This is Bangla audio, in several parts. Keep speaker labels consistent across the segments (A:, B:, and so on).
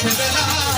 A: উঠে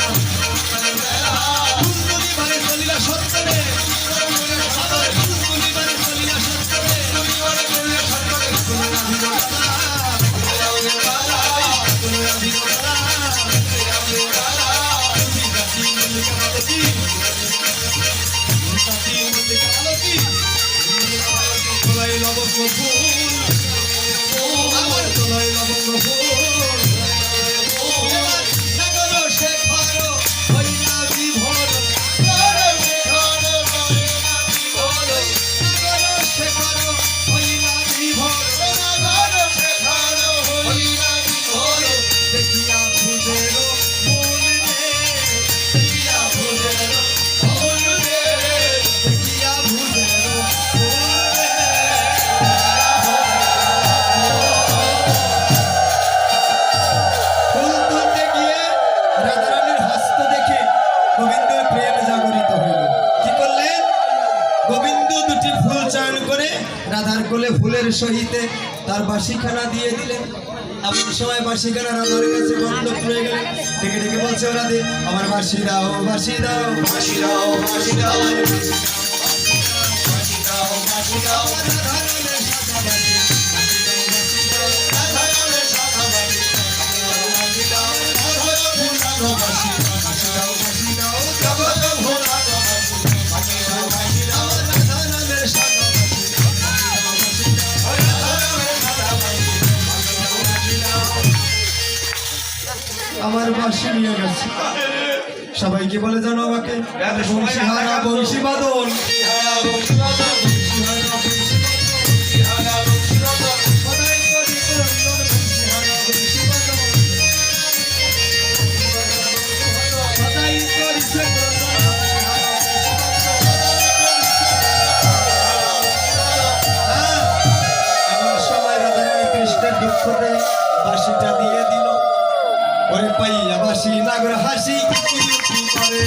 A: রাধার কোলে ফুলের সহিতে তার বাসিখানা দিয়ে দিলেন এমন সময় বাসিখানা রাধার কাছে বন্ধ হয়ে গেলেন ডেকে ডেকে বলছে ও রাধে আমার বাসি দাও বাসি দাও বাসি দাও বাসি দাও বাসি দাও বাসি দাও আমার বাসি নিয়ে গেছে। সবাইকে বলে জানো আমাকে? বংশীহারা বংশী বাদন দুঃখতে বাসিটা দিয়ে দিল। ওরে পাইয়া বাসি নাগর হাসি করে।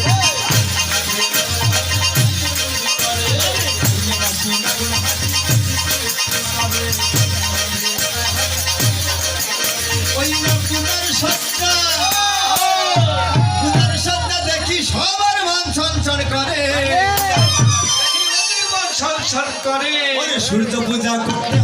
A: করে। সূর্য পূজা করতে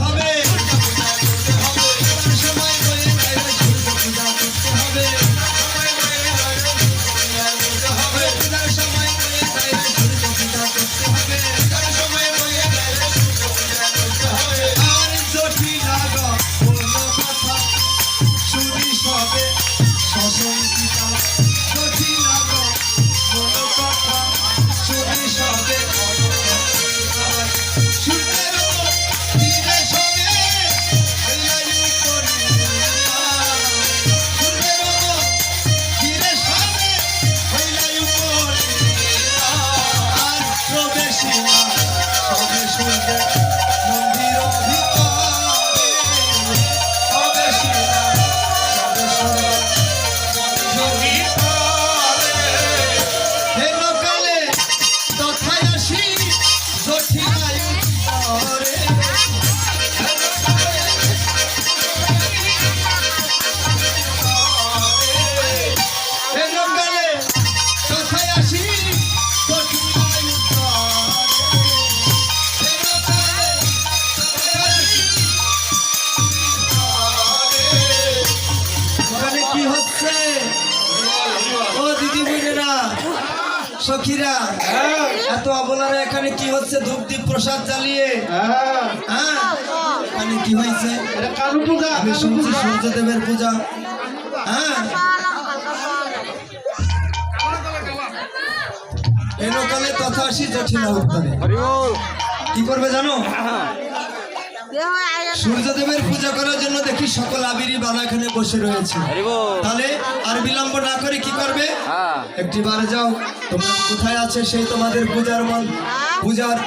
A: সখীরা এত অবলারা এখানে কি হচ্ছে? ধূপ দ্বীপ প্রসাদ জ্বালিয়ে। হ্যাঁ। এখানে কি হয়েছে? আমি শুনছি সূর্যদেবের পূজা। হ্যাঁ? এনকালে তথা আসি জঠিলা উত্তরে কি করবে জানো? সূর্যদেবের পূজা করার জন্য দেখি সকল আবিরি বাবা এখানে বসে রয়েছে। তাহলে আর বিলম্ব না করে কি করবে? একটি বারে যাও তোমরা কোথায় আছে সেই তোমাদের পূজার মন? পূজার